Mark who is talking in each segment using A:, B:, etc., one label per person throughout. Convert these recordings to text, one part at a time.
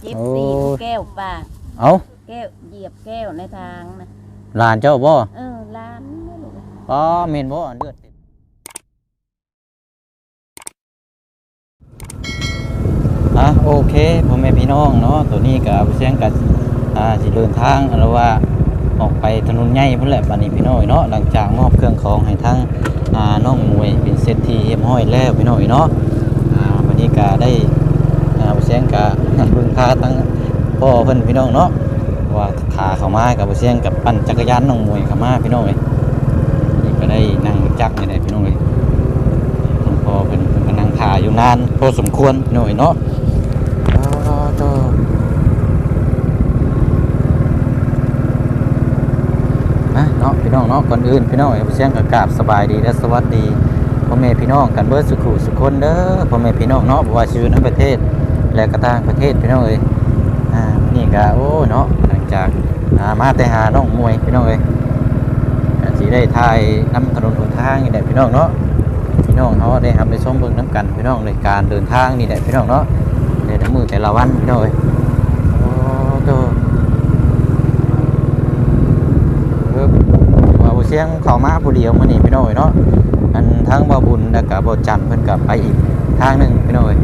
A: เจ็บ
B: โอ้
A: ตีนแก้วปาก
B: เอา
A: แก้วเหยียบแก้วในทางนะ
B: หลานเจ้าบ่
A: เออล้านนี่ลูก
B: อ๋อเมนบ่เลือดเต็มอะโอเคพ่อแม่พี่น้องเนาะตัวนี้ก็เสียงกับอ่าสิเดินทางหรือว่าออกไปถนนใหญ่พุ่นแหละบัดนี้พี่น้อยเนาะหลังจากมอบเครื่องของให้ทั้งอ่าน้องมวยเป็นเซตที่เรียบร้อยแล้วพี่น้อยเนาะอ่าวันนี้ก็ได้อ่าเสียงก็เบิ่ง พาทั้งพ่อเพิ่นพี่น้องเนาะว่าขาเข้ามากับเสียงกับปั่นจักรยานน้องมวยเข้ามาพี่น้องเอ้ยนี่ก็ได้นั่งจักรนี่แหละพี่น้องเอ้ยพ่อเป็นเพิ่นก็นั่งถาอยู่นานพอสมควรพี่น้องเอ้ยเนาะอ้โตนะเนาะพี่น้องเนาะก่อนอื่นพี่น้องเอ้ยเสียงกับกราบสบายดีและสวัสดีพ่อแม่พี่น้องกันเบิดสุขุสุขคนเด้อพ่อแม่พี่น้องเนาะบ่ว่าชีวิตในประเทศ และก็ต่างประเทศพี่น้องเอ้ยอ่านี่ก็โอ้เนาะหลังจากอ่ามาแต่หาน้องมวยพี่น้องเอ้ยสิได้ถ่ายน้ำถนนหนทางนี่แหละพี่น้องเนาะพี่น้องเขาได้ครับไปชมเบิ่งน้ำกันพี่น้องในการเดินทางนี่แหละพี่น้องเนาะในแต่ละมือแต่ละวันพี่น้องเอ้ยโอ้โตเพิ่มว่าบ่เสียงเข้ามาผู้เดียวมื้อนี้พี่น้องเอ้ยเนาะอันทางบ่บุญแล้วก็บ่จันเพิ่นก็ไปอีกทางหนึงพี่น้องเอ้ย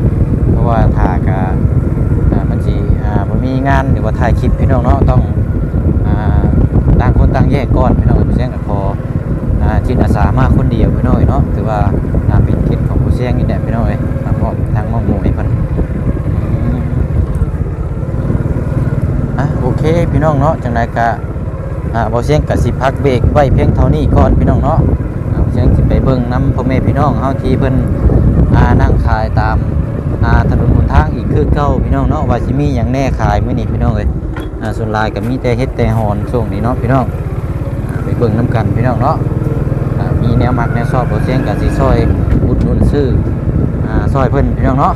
B: ราะว่าถ้ากามันสิอ่ามีงานหรือว่าถ่ายคลิปพี่น้องเนาะต้องต่างคนต่างแยกก่อนพี่น้องผู้เสียงกับพอจิตอาสามาคนเดียวพี่น้อยเนาะถือว่าเป็นเกียรติของผู้เสียงนี่แหละพี่น้อยทางมอบทางมอบหมู่ให้พิ่นอืมอะโอเคพี่น้องเนาะจังไดก็อ่าบ่เสียงก็สิพักเบรกไว้เพียงเท่านี้ก่อนพี่น้องเนาะเสียงสิไปเบิ่งนํพ่อแม่พี่น้องเฮาที่เพิ่นอ่านั่งขายตาม อ่าถนนหนทางอีกคือเก่าพี่น้องเนาะว่าสิมีหยังแน่ขายมื้อนี้พี่น้องเอ้ยอ่าส่วนลายก็มีแต่เฮ็ดแต่หอนช่วงนี้เนาะพี่น้องอ่าไปเบิ่งน้ำกันพี่น้องเนาะอ่ามีแนวมักแนวชอบบ่เสียงกับสิซอยอุดหนุนซื้ออ่าซอยเพิ่นพี่น้องเนาะ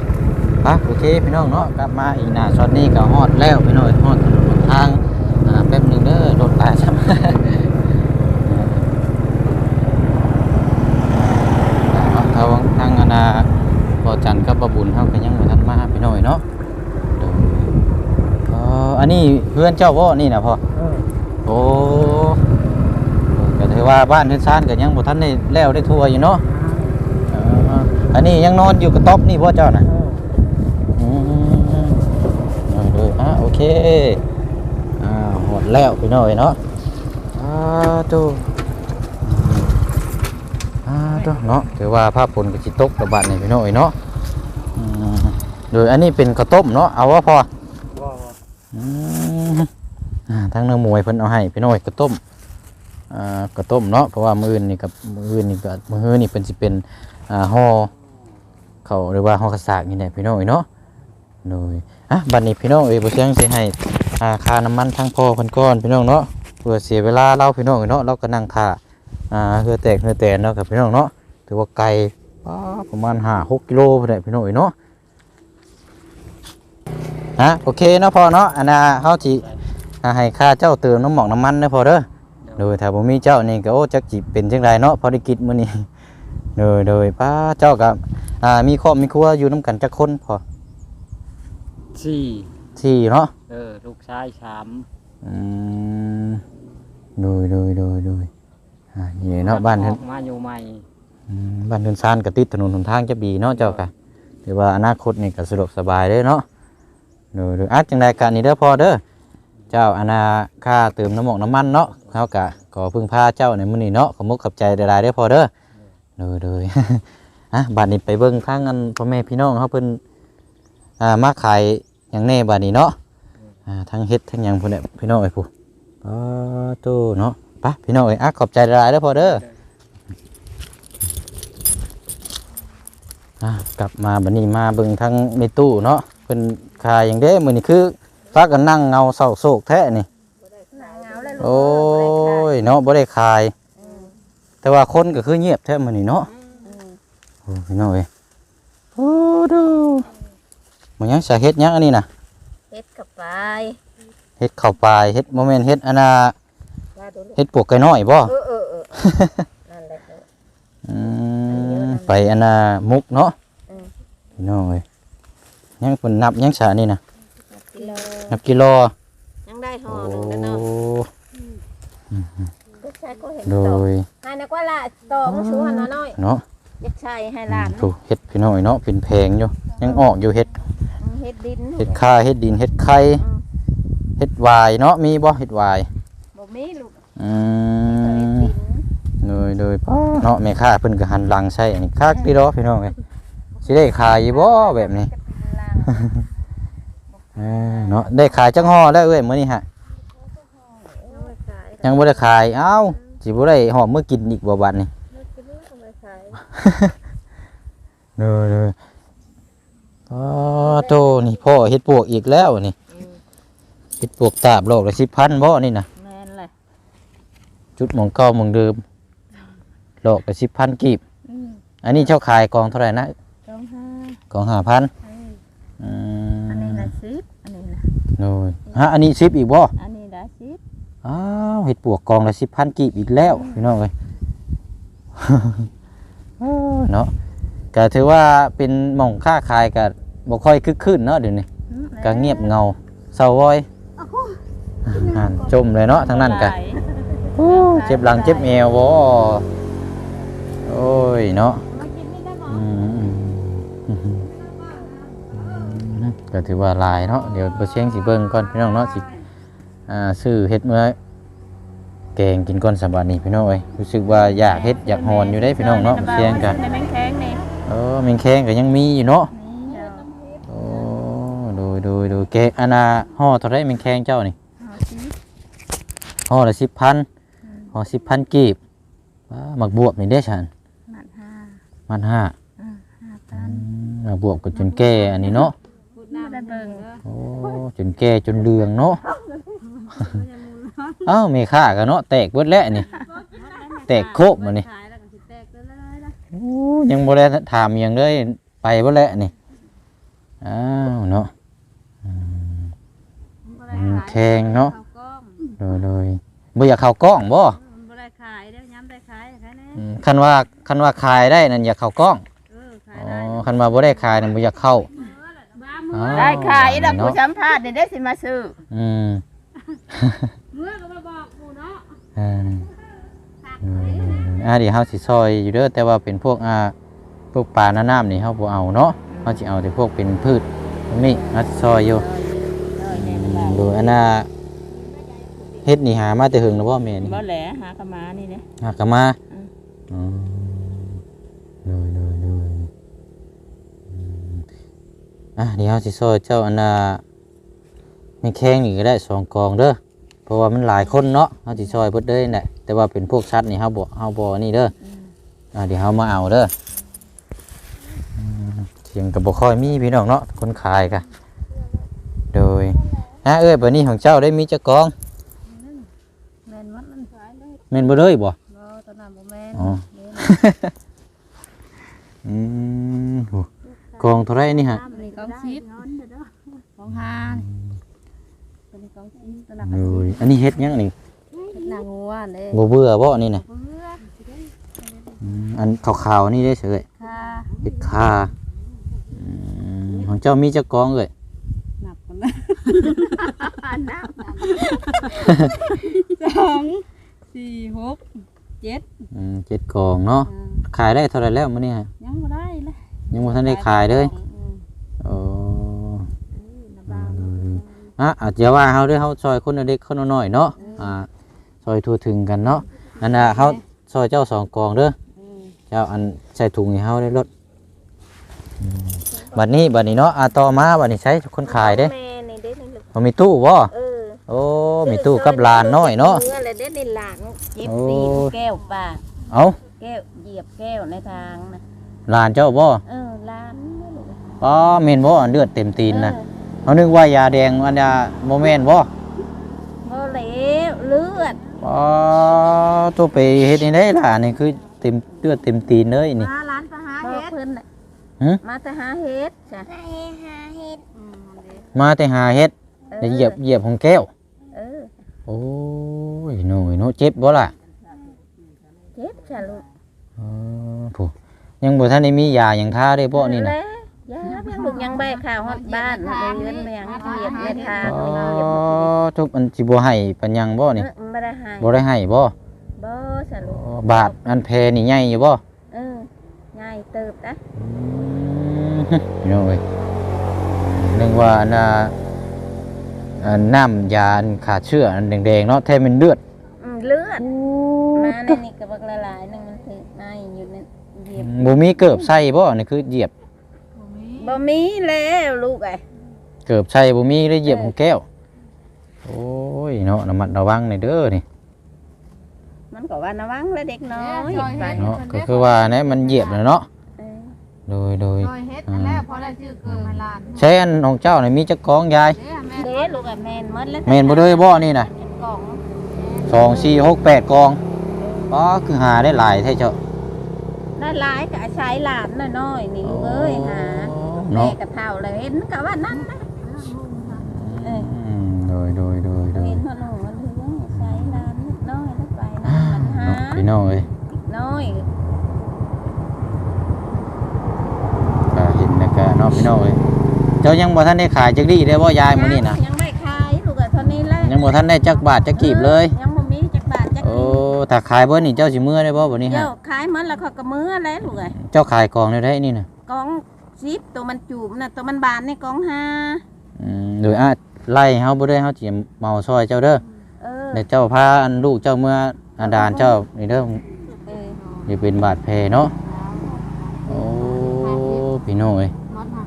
B: อะโอเคพี่น้องเนาะกลับมาอีกหน้าช็อตนี้ก็ฮอดแล้วพี่น้องฮอดถนนหนทางอ่าแป๊บหนึงเด้อรถตายซ้ำ เนาะทางทางอนาบ่จันทร์กับบ่บุญเฮาก็ยังบ่ทันมาพี่น้อยเนาะโดย อ๋ออั นนี้เพื่อนเจ้าพ่อนี่นะพ่อโอ้ก็ถือว่าบ้านเฮือนซานก็ยังบ่ทันได้แล้วได้ทั่วอยู่เนาะเอออันนี้ยังนอนอยู่กระต๊อบนี่พ่อเจ้าน่ะ อืมเอาเลยอะโอเคอ่าหมดแล้วพี่น้อยเนาะอ่าตู้อ่าตู้เนาะถือว่าภาพผลก็สิตกระบาดนี่พี่น้อยเนาะอืมโดยอันนี้เป็นข้าวต้มเนาะเอาว่าพออืมอ่า ทางเนื้อหมวยเพิ่นเอาให้พี่น้อยกระต้มกระต้มเนาะเพราะว่ามื้อนี้กับมื้อนี้ก็มื้อนี้เพิ่นสิเป็นห่อเขาวหรือว่าห่อกระสากนี่แหละพี่น้อยเนาะโดยอะบัดนี้พี่น้องเอ้ยบ่เสียงสิให้อ่าค่าน้ำมันทางพ่อเพิ่นก่อนพี่น้องเนาะเพื่อเสียเวลาเราพี่น้องเนาะเราก็นั่งท่าอ่าเฮือแตกเฮือแตนเนาะกับพี่น้องเนาะถือว่าไกลประมาณ5 6กิโลพุ่นแหละพี่น้องเอ้ยเนาะ ฮะโอเคเนาะพอเนาะอันน่ะเฮาสิอ่าให้ค่าเจ้าเติมน้ำหมอกน้ำมันเด้อพอเด้อโดยถ้าบ่มีเจ้านี่ก็โอ้จักสิเป็นจังไดเนาะภารกิจมื้อนี้โดยโดยป้าเจ้ากับอ่ามีครอบมีครัวอยู่นํกันจักคนพอ
C: สี่
B: ที่เนาะ
C: เออลูกชายสาม
B: อืมโดยโดยโดยโดยอ่านี่เนาะบ้าน
C: อ
B: เพิ่น
C: อกมาอยู่ใหม่
B: อืมบ้านเพิ่นซานก็ติดถนนหนทางจะบีเนาะเจ้าก็ถือว่าอนาคตนี่ก็สะดวกสบายเด้อเนาะโดยโดยอะจังไดกันนี่เด้อพอเด้อเจ้าอนาค่าเติมน้ำหมกน้ำมันเนาะเขากะขอพึ่งพาเจ้าในมื้อนี้เนาะขอมุกขับใจได้ๆได้อพอเด้อด้อเด้ออะบัดนี้ไปเบิ่งทางอันพ่อแม่พี่น้องเขาเพิ่นอ่ามาขายอย่างแน่บัดนี้เนาะอ่าทั้งเฮ็ดทั้งหยังพุ่นแหละพี่น้องเอ้ยผู้อ๋อตู้เนาะไปพี่น้องเอ้ยอะขอบใจได้ๆเด้อพอเด้ออะกลับมาบัดนี้มาเบิ่งทางในตู้เนาะเพิ่น ขายอย่างเด้มื้อนี้คือพากันนั่งเงาเศร้าโศกแท้นี่
A: นางเงาแล้วลูก
B: โอ้ยเนาะบ่ได้ขาย แต่ว่าคนก็คือเงียบแท้มื้อนี้เนาะโอ้พี่น้องเอ้ยโอ้ดูมันยังสาเฮ็ดหยังอันนี้น่ะ
A: เฮ็ดกับไป
B: เฮ็ดข้าวปลายเฮ็ดบ่แม่นเฮ็ดอันน่ะ
A: ว่าดูลูก
B: เฮ็ดปวกไก่น้อยบ่
A: เออเออเออนั่นแหละเออ
B: อืมไปอันน่ะมุกเนาะ
A: อืม
B: พี่น้องเอ้ย ยังเพิ่นนับยังสานี่น่ะ
A: พกิโล
B: นับกิโล
A: ยังได้ห่อ
B: โอ้
A: หนึงแล้วเนาะลูกชายก็เห็น
B: โด
A: โต
B: ย
A: ให้นักว่าละโตมันสูงหันน้อย
B: เนาะ
A: ๆอยากใช้ให้หลาน
B: ถูกเฮ็ดพี่น้อยเนาะเป็นแพงอยู่ยังออกอยู่เฮ็ด
A: เฮ็ดดิน
B: เฮ็ดค่าเฮ็ดดินเฮ็ดไข่
A: อืม
B: เฮ็ดวายเนาะมีบ่เฮ็ดวาย
A: บ่มีลูก
B: อื
A: เฮ็ด
B: ม
A: ดิน
B: โดยโดยป้าเนาะแม่ค้าเพิ่นก็หันหลังใส่อันนี้คักดีเนาะพี่น้องเอ้ยสิได้ขายอยู่บ่แบบนี้
A: จะ เป็นลาง
B: เออเนาะได้ขายจังห่อแล้วเอ้ยมื้อนี้ฮะ
A: เอาไว้ขาย
B: ยังบ่ได้ขายเอ้าสิบ่ได้ห่อมื้อกินอีกบ่บัดนี้
A: เลิกกินเอาไว้ขาย
B: เด้อเด้ออ๋อโตนี่พ่อเฮ็ดปวกอีกแล้วนี่
A: อืม
B: เฮ็ดปวกตาบโลกละ10,000บ่นี่น่ะ
A: แม่นเลย
B: จุดหมองเก่าหมองเดิมโลกละ10,000กีบ
A: อืม
B: อันนี้เจ้าขายกองเท่าไหร่นะ
A: สองห้าก
B: อง5,000
A: เออ
B: อื
A: อันนี้
B: ม
A: ละสิบอันนี้ละ
B: โดยฮะอันนี้10อีกบ่
A: อันนี้ละสิบ
B: อ้าวเห็ดปวกกองละสิบพันกีบอีกแล้วพี่น้องเลยเนาะก็ถือว่าเป็นหม่องค้าขายก็บ่ค่อยคึกคืนเนาะเดี๋ยวนี้
A: อืม
B: ก็เงียบเงาเศร้าว้อยอ่านจมเลยเนาะทั้งนั้นกัน
A: หลาย
B: เจ็บหลังเจ็บเอวบ่โอ้ยเนาะ
A: มากินนี่ได้บ่
B: อืมอืมอืม ก็ถือว่าหลายเนาะเดี๋ยวบ่เชียงสิเบิ่งก่อนพี่น้องเนาะสิอ่าซื้อเฮ็ดเมื่อแกงกินก่อนสำบัดนี้พี่น้องเอ้ยรู้สึกว่าอยากเฮ็ดอยากหอนอยู่ได้พี่น้องเนาะบ่เชียงกัน
A: ในแมงแข้งนี่
B: เออแมงแข้งก็ยังมีอยู่เนาะ
A: นี่เดี๋ยว
B: โอ้ดูดูดูแกงอันน่ะห่อเท่าไรแมงแข้งเจ้านี่
A: เอาสิ
B: ห่อละสิบพันห่อสิบพันกีบว้าหมักบวบนี่ได้ฉัน
A: หมันห้า
B: มันห้า
A: อ่าห้าพัน
B: หมักบวบก็จนแก่อันนี้เนาะ
A: ไม่ได้เบิ่ง
B: โอ้จนแก่จนเหลืองเนาะเอ้าเมค่ากันเนาะแตกเบิดแล้วนี่ แตกโคบมานี่โอ้ยังบ่ได้ถามหยังเลยไปเบิดแล้วนี่อ้าวเนาะอืมแมงแข้งเนาะโดยโดยบ่อยากเข้ากล้องบ่
A: บ่ได้ขายเดี๋ยวย้ำได้ขายแค่นี้
B: อืมคันว่าคันว่าขายได้นั่นอยากเข้ากล้อง
A: เออขาย
B: อ๋อคันว่าบ่ได้ขายนั่นบ่อยากเข้า อ๋อ
A: ได้ขายแล้ว
B: เนาะ
A: ผู้สัมภาษณ์เดี๋ยวได้สิมาซื้อ
B: อืม
A: เมื่อก็มาบอกกูเนาะ
B: อ่าอืมอ่าเดี๋ยวเฮาสิซอยอยู่เด้อแต่ว่าเป็นพวกอ่าพวกปลาหน้าน้ำนี่เฮาบ่เอาเนาะเฮาสิเอาแต่พวกเป็นพืชนี่เฮาสิซอยอยู่อืมโดยอันน่ะเฮ็ดนี่หามาแต่หึงแล้วบ่แม่นี่
A: บ่แหละหากะมานี่เด้
B: หากะมา
A: อืม
B: อืมโดยโดยโดยอืม อะเดี๋ยวเฮาสิซอยเจ้าอันน่ะไม่แข้งนี่ก็ได้สองกองเด้อเพราะว่ามันหลายคนเนาะเฮาสิซอยเบิดเด้อนี่แหละแต่ว่าเป็นพวกชัดนี่เฮาบ่เฮาบ่นี่เด้ออ่าเดี๋ยวเขามาเอาเด้ออืมเสียงกับบ่ค่อยมีพี่น้องเนาะคนขายกะโดยนะเอ้ยบัดนี้ของเจ้าได้มีจักกอง
A: แม่นมันมันขายเลย
B: แม่นบ่เลยบ่
A: บ่ตอนนั้นบ่แม่น
B: อ๋ออืมโหกองเท่าไรนี่ฮะ
A: นี่ กองชิปกองห้าตัวนี้กองชิปตัวนั้น
B: โดยอันนี้เฮ็ดหยังนี่
A: นางงัวเลย
B: บ่เบื่อบ่นี่น่ะ
A: เบื่อ
B: อืมอันขาวๆนี่ได้เฉย
A: ค่ะ
B: เฮ็ดคาอืมของเจ้ามีจักกองเอ้ย
A: หนักกันนะนับสองสี่หกเจ็ด
B: อืมเจ็ดกองเนาะขายได้เท่าไหร่แล้วมื้อนี้ฮะ
A: ยังบ่ได้เลย
B: ยังบ่ทันได้ขายเลย อะอาจจะว่าเฮาด้วยเฮาซอยคนเด็กคนน้อยๆเนาะอ่าซอยทั่วถึงกันเนาะนั่นน่ะเฮาซอยเจ้าสองกองเด้อ
A: อืม
B: เจ้าอันใส่ถุงให้เฮาได้รถอืมบัดนี้บัดนี้เนาะอะต่อมาบัดนี้ใช้คนขายเด้
A: แม่นี่เด้นี่ลูก
B: บ่มีตู้บ่
A: เออ
B: โอ้มีตู้กับหลานน้อยเนาะ
A: เมื่อไรเด้นี่หลานเจ็บ
B: โอ้
A: ตีนแก้วปาก
B: เอ้า
A: แก้วเหยียบแก้วในทางนะ
B: หลานเจ้าบ่
A: เออหลานนี่ลูก
B: อ๋อแม่นบ่เลือดเต็มตีนนะ
A: เออ
B: เฮานึกว่ายาแดงอันน่ะบ่แม่นบ่
A: บ่เหลวเลือด
B: อ๋อตัวไปเฮ็ดนี่ได้ล่ะนี่คือเต็มเลือดเต็มตีนเลยนี่
A: มาร้านไปหาเฮ็ดเพิ่นน่ะ
B: หึ
A: มาแต่หาเฮ็ดจ้ะ
B: มาแต่หาเฮ็ดแล้วเหยียบเหยียบของแก้ว
A: เออ
B: โอ้ยหน่อยเนาะเจ็บบ่ล่ะ
A: เจ็บจ้ะลูก
B: อ๋อผู้ยังบ่ทันได้มียาหยังทาได้บ่นี่น่ะ
A: แล้
D: ยาเพียงลูกยังใบข้าวฮอดบ้านเลยเงินแมงเหยียบในทาง
B: อ๋อ
D: เหยียบ
B: ทุกอันสิบ่ให้ปัญญังบ่นี่
D: ไม่ได้หาย
B: บ่ได้ให้บ่
D: บ่สรุป
B: อ๋อบาทอันแพนี่ใหญ่อยู่บ่
D: เออง่ายเติบนะ
B: อืมพี่น้องเอ้ยนึกว่าอันน่ะอันน้ำยาอันขาดเชื้ออันแดงๆเนาะแท้เป็นเลือด
D: อืมเลือดมาในนี่ก็บักละลายหนึงมันถึกในอยู่ในเหยียบ
B: บ่มีเกิบใส่บ่นี่คือเหยียบ
A: บ่มี
D: บ่มีแล้วลูกไอ้
B: เกิบใส่บ่มีเลยเหยียบของแก้ว โอ้ยเนาะระมัดระวังในอยเด้อนี่
D: มันก็ว่าระวังแล้วเด็กน้อย
A: ซอย
D: ไป
A: เฮ็ด
B: เนาะก็คือว่าเนี่ยมันเหยียบเลยเนาะ
D: เออ
B: โดยโดย
A: ซอยเฮ็ดนั่นแหละพอได้ชื่อเกิดมาลาน
B: ใช้อันของเจ้านี่มีจักกองยาย
A: เด้อแม่
D: เด้ลูกไอ้แม่นหมดแล้ว
B: แม่นบ่เลยบ่นี่น่ะ
D: เป็นกล่อง
B: สองสี่หกแปดกองอ๋อคือหาได้หลายแท้เจ้า
D: ได้หลายก็อาศัยหลานน้อยๆนี่ลูกเอ้ยหาแม่
B: เนาะ
D: ก็เท่าเลยเห็นก็ว่านั่นนะเออ
B: อืมโดยโดยโดยโดย
D: เห็นหัวหนูมันถึงใช้หลานนิดน้อยแล้วไปนะมันหา
B: เนาะพี่น้องเอ้ย
D: น้อย
B: ก็เห็นแล้วก็เนาะพี่น้องเอ้ยเจ้ายังบ่ทันได้ขายจักดีได้บ่ยายมื้อนี้น่ะ
D: ยังไม่ขายลูกอะเท่านี้แหละ
B: ยังบ่ทันได้จักบาทจักกีบเลย
D: ยังบ่มีจักบาทจัก
B: โอ้ถ้าขายเบิดนี่เจ้าสิมื้อได้บ่บัดนี้
D: เดี๋
B: ฮะ
D: ยวขายมันแล้วเขาก็มื้อแล้วลูกเอ้ย
B: เจ้าขายกองได้ได้นี่น่ะ
D: กอง ซิปตัวมันจูบน่ะตัวมันบานนี่กองห้า
B: อืมโดยอาจไล่เฮาบ่ได้เฮาสิเมาซอยเจ้าเด้อ
D: เออ
B: เดี๋ยวเจ้าพาอันลูกเจ้าเมื่ออาดานเจ้านี่เด้อ
D: เออ
B: นี่เป็นบาดแผลเนาะโอ้พี่น้องเอ้ย
A: มดหัก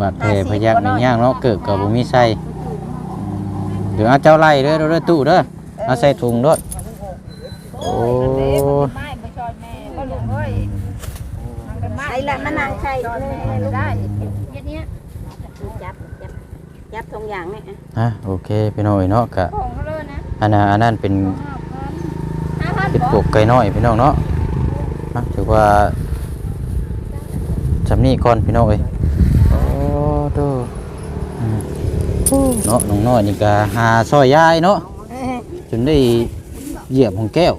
B: บาดแผลพยักในย่างเนาะเกิดกับบ่มีไส้อืมเดี๋ยวเอาเจ้าไล่เด้อเด้อเด้อตู้เด้อเอาใส่ถุงเด้อโอ้
D: ไม่ไปชอยแม่ก็ลูกเอ้ย ไอ้ละมันนั่งใช่เลยได้เฮ็ดเนี้ยจับจับจับทงอย่างนี่
B: ฮะโอเคพี่น้องเอ้ยเนาะกะ
D: ของเขาเลยนะ
B: อันน่ะอันนั้นเป็น
D: ห้าพัน
B: เป็นปลูกไก่น้อยพี่น้องเนาะอะถือว่าจำนี่ก่อนพี่น้องเอ้ยโอ้ดูอืมเนาะน้องน้อยนี่ก็หาซอยยายเนาะจนได้เหยียบของแก้ว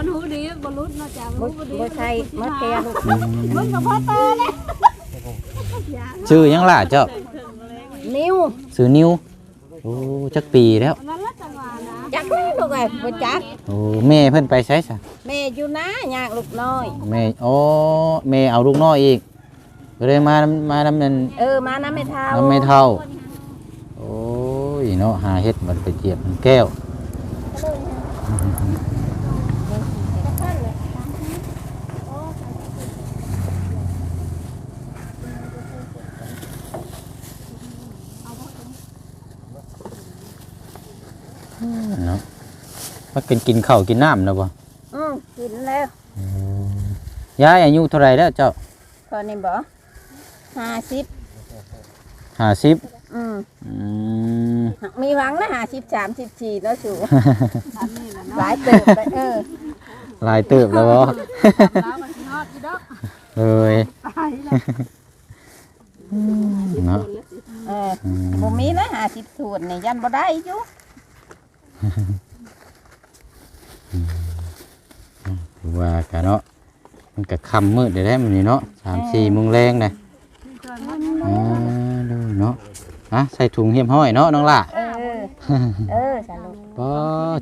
D: อันนั้น
A: ตอนหูดีบ่รุดเนาะจ้าบ่
D: บ่
A: รู้บ่ดี
D: บ่ใช่มดแกลูก
B: อืม
A: มึงกับพ่อโตเลย
B: ชื่อหยังล่ะเจ้า
D: นิ้ว
B: ชื่อนิวโอ้จักปีแล้ว
A: นั่นละจังหวะนะ
D: จักแม่ลูกไอ้บ่จัก
B: โอ้แม่เพิ่นไปใช้ซะ
D: แม่อยู่นะยากลูกน้อย
B: แม่โอ้แม่เอาลูกน้อยอีกก็เลยมานำมานำนั่น
D: เออมาน้ำไม่เท่า
B: น้ำไม่เท่าโอ้ยเนาะหาเฮ็ดมันไปเหยียบมันแก้ว มันกินกินข้าวกินน้ำนะบ่
D: อืมกินแล้ว
B: ยายอายุเท่าไหรแล้วเจ้า
D: พอนี่บ่ห้าสิบ
B: ห้าสิบ
D: อืม
B: อืม
D: มีหวังนะห้าสิบสามสิบสี่แล้วสู
A: อันนี้แหละ
D: ห
A: เนาะ
D: ลายเติบไปเออ
B: หลายเติบแล้วบ่
A: แล้วมันสิฮอดอยู่ดอก
B: เอ้ย
A: ตายแล้ว
B: เนาะ
D: เออ
B: อืม
D: บ่มีนะห้าสิบส่วนนี่ยันบ่ได้อยู่
B: ถือว่ากันเนาะมันก็ค่ำมืดได้แล้วมันนี่เนาะสามสี่โมงแรงนะอ๋อดูเนาะอะใส่ถุงเหียมห้อยเนาะน้องล่ะ
D: เออ เออสรุป
B: บ่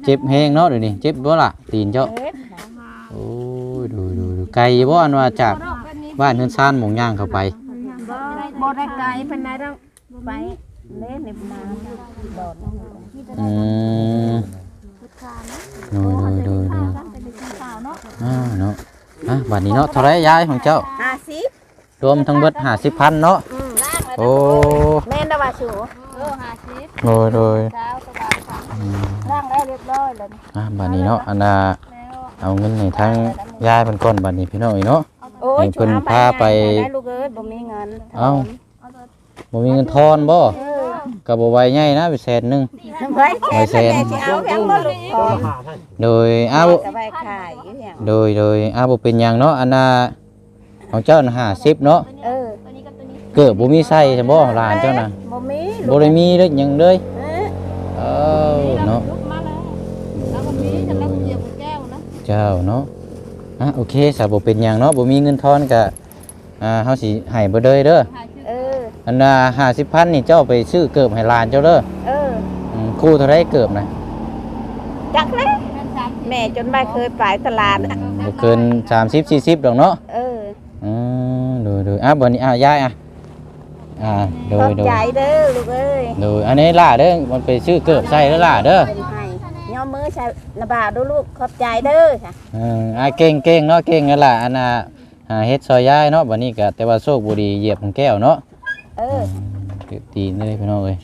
B: เจ็บแฮงเนาะเดี๋ยวนี้เจ็บบ่ล่ะตีนเจ้า
D: เอ็ด
B: โอ้ยดูดูดูไกลบ่อันว่าจากบ้านเฮือนซ่านหมองย่างเข้าไป
D: บ่บ่ได้ไกลปานใดดอกไปเล่นในน้ำดอน
B: อืมดูดูดูดู อ่าเนาะอะบัดนี้เนาะเท่าไรยายของเจ้า
D: ห้าสิบ
B: รวมทั้งเบิด50,000เนาะ
D: อืมล่างเลย
B: โอ้
D: แม่นดาวาสู
A: เออ50
B: โดยโดย
A: ดาวสบายค่ะ
B: อืม
D: ล่างได้เรียบร้อยเลย
B: อะบัดนี้เนาะอันน่ะ
A: แล้ว
B: เอาเงินให้ทางยายเพิ่นก่อนบัดนี้พี่น้องอีเนาะ
D: โอ้ย
B: ให้เพิ่นพาไป
D: ได้ลูกเอ้ยบ่มีเงิน
B: เอ้า บ่มีเงินทอนบ่
D: เออ
B: ก็บ่ไหวใหญ่นะไปแสนหนึง
D: ไว้
B: ไว้แส
D: แค่
B: น
D: แม่สิเอาแพงบ่ลูกพอ
B: โดยอ้าว
D: ก็ไว้ขายอยู่อย่าง
B: โดยโดยอ้าวบ่เป็นหยังเนาะอันน่ะของเจ้าน่ะ50เนาะ
D: เออ
B: เกิดบ่มีไส้ใช่บ่หลานเจ้าน่ะ
D: บ่มี
B: บ่ได้มีเด้อหยังเลย
D: เออ
B: เอ้าเนาะ
A: ลุกมาแล้วแล้วก็มีฉันแล้วก็เหยียบแก้วนะ
B: เจ้าเนาะ อะโอเคสาบ่เป็นหยังเนาะบ่มีเงินทอนก็อ่าเฮาสิให้เบ่เลยเด้อ
D: เออ
B: อันน่ะ50,000นี่เจ้าไปซื้อเกิบให้หลานเจ้าเด้อ
D: เออ
B: อืมคู่เท่าไรเกิบนะ
D: จักเลยแม่จนไม่เคยไปตลาดอะ
B: บ่เกิน30 40ดอกเนาะ
D: เออ
B: อืมดูดูอะบัดนี้อะยายอะอ่าดู
D: ขอบ
B: ดู
D: ใจเด้อลูกเอ้ย
B: ดูอันนี้ล่ะเด้อมันไปซื้อเกิบใส่เด้อล่ะเด้อ
D: เป็นให้ย่อมือใช้ระบาดดูลูกขอบใจเด้อค่ะ
B: เอออะเก่งเก่งเนาะเก่งกันล่ะอันน่ะหาเฮ็ดซอยยายเนาะบัดนี้ก็แต่ว่าโชคบ่ดีเหยียบของแก้วเนาะ
D: เออ
B: เกือบตีนเลยพี่น้องเอ้ย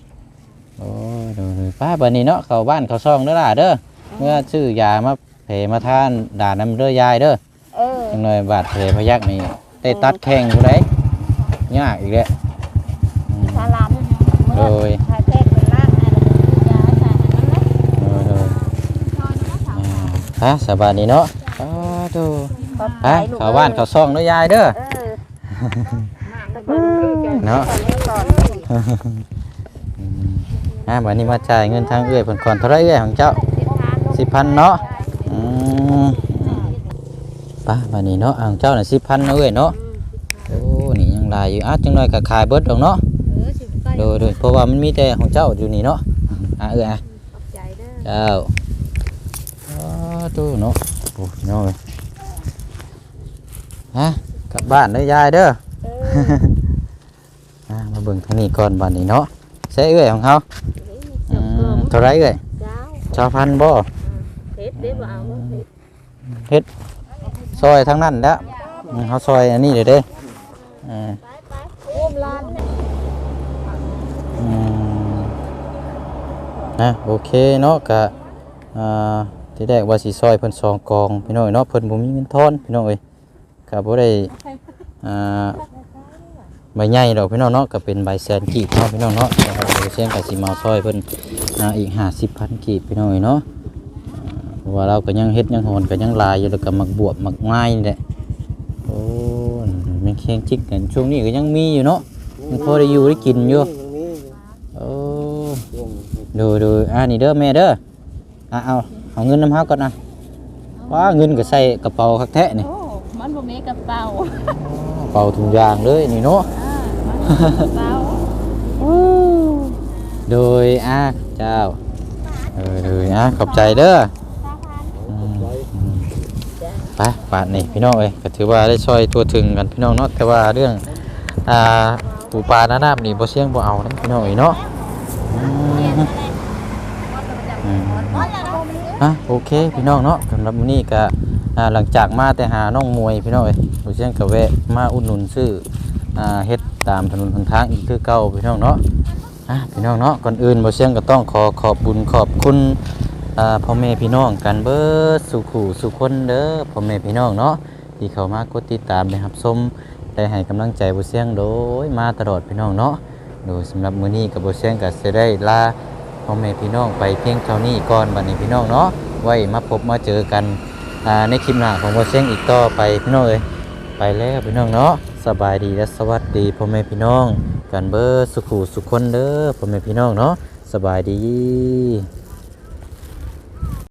B: โอ้ยดูดูป้าบัดนี้เนาะเข้าบ้านเข้าซ่องเด้อล่ะเด้อเมื่อซื้อยามาแผมาทานด่าน้ำเด้อยายเด้อ
D: เออ
B: จังหน่อยบาดแผลพยักนี่ได้ตัดแข้งผู้ใดยากอีกแล้วอืม
D: ทาลัน
B: โดย
D: ทาแท้เป็นล่างอะไรยาใส่ให้มันนะ
B: โดยโดยอ่าฮะสบายดีเนาะอ้าดู
D: ขอบใจ
B: ฮะ
D: ลูก
B: เข้าบ้านเข้าซ่องเด้อยายเด้อ
D: เออ
B: เนาะ
D: ก่อนนี้ก่อน
B: อืมอ่าบัดนี้มาจ่ายเงินทางเอื้อยเพิ่นก่อนเท่าไรเอื้อยของเจ้า
D: สิพัน
B: เนาะไป้าบัดนี้เนาะของเจ้าน่ะ10,000เนาะเอ้ยเนาะโอ้นี่ยังลายอยู่อะจังหน่อยก็ขายเบิดดอกเนาะโดยโดยเพราะว่ามันมีแต่ของเจ้าอยู่นี่เนาะอะเอ้ยอะ
D: เจ้า
B: อ๋อตู้เนาะโอ้ยน้อยฮะกลับบ้านเด้อยายเด้อ
D: เออ
B: อะมาเบิ่งทางนี้ก่อนบ้านนี้เนาะใช้เอื้อยของเขา
D: เดี๋ยว
B: อื
D: นี้
B: ม
D: เจ้า
B: เท่าไรเอ้ย
D: เจ้า
B: ชาวพันธุ์บ่
D: เฮ็ดเด้บ่เอาเฮ็ด
B: ซอยทั้งนั้นแล้วอืมเขาซอยอันนี้เด้อเด้อ่า
D: ไปไปอุ้มหลานเนี่ย
B: อืมนะโอเคเนาะกะอ่าที่แรกว่าสิซอยเพิ่นสองกองพี่น้อยเนาะเพิ่นบ่มีเงินทอนพี่น้อยก็บ่ได้อ่า ใบใหญ่ดอกพี่น้องเนาะก็เป็นใบแสนกีบเนาะพี่น้องเนาะแต่ว่าเดี๋ยวเสียงก็สิมาซอยเพิ่นอ่าอีก50,000กีบพี่น้อยเนาะอ่าเพราะว่าเราก็ยังเฮ็ดยังโหนก็ยังหลายอยู่แล้วก็มักบวบมักไม้นี่แหละโอ้ยมันแข็งจิกกันช่วงนี้ก็ยังมีอยู่เนาะยังพอได้อยู่ได้กินอยู่โอ้ดูดูอ่านี่เด้อแม่เด้ออะเอาเอาเงินน้ำเฮาก่อนนะว้าเงินก็ใส่กระเป๋าคักแท้นี่
A: โอ้มันบ่มีกระเป๋าก
B: ระเป๋าถุงยางเลยนี่เนาะ โดยอะเจ้าเออโดยอะขอบใจเด้อไปปาดนี่พี่น้องเอ้ยก็ถือว่าได้ช่วยตัวถึงกันพี่น้องเนาะแต่ว่าเรื่องอ่าปูปลาหน้าน้ำนี่บ่เสี่ยงบ่เอานะพี่น้องเอ้ยเนาะอะโอเคพี่น้องเนาะสำหรับมื้อนี้ก็อ่าหลังจากมาแต่หาน้องมวยพี่น้องเอ้ยผู้เชี่ยงก็แวะมาอุดหนุนซื้ออ่าเฮ็ด ตามถนนหนทางอีกคือเก่าพี่น้องเนาะอะพี่น้องเนาะก่อนอื่นบ่เชียงก็ต้องขอขอบบุญขอบคุณอ่าพ่อแม่พี่น้องกันเบิดสุขูสุคนเด้อพ่อแม่พี่น้องเนาะที่เข้ามากดติดตามได้รับชมได้ให้กำลังใจบ่เชียงโดยมาตลอดพี่น้องเนาะโดยสำหรับมื้อนี้ก็บ่เชียงก็สิได้ลาพ่อแม่พี่น้องไปเพียงเท่านี้ก่อนบัดนี้พี่น้องเนาะไว้มาพบมาเจอกันในคลิปหน้าของวอเซงอีกต่อไปพี่น้องเอ้ยไปแล้วพี่น้องเนาะ สบายดีและสวัสดีพ่อแม่พี่น้อง กันเบอร์สุขูสุขคนเด้อพ่อแม่พี่น้องเนาะสบายดี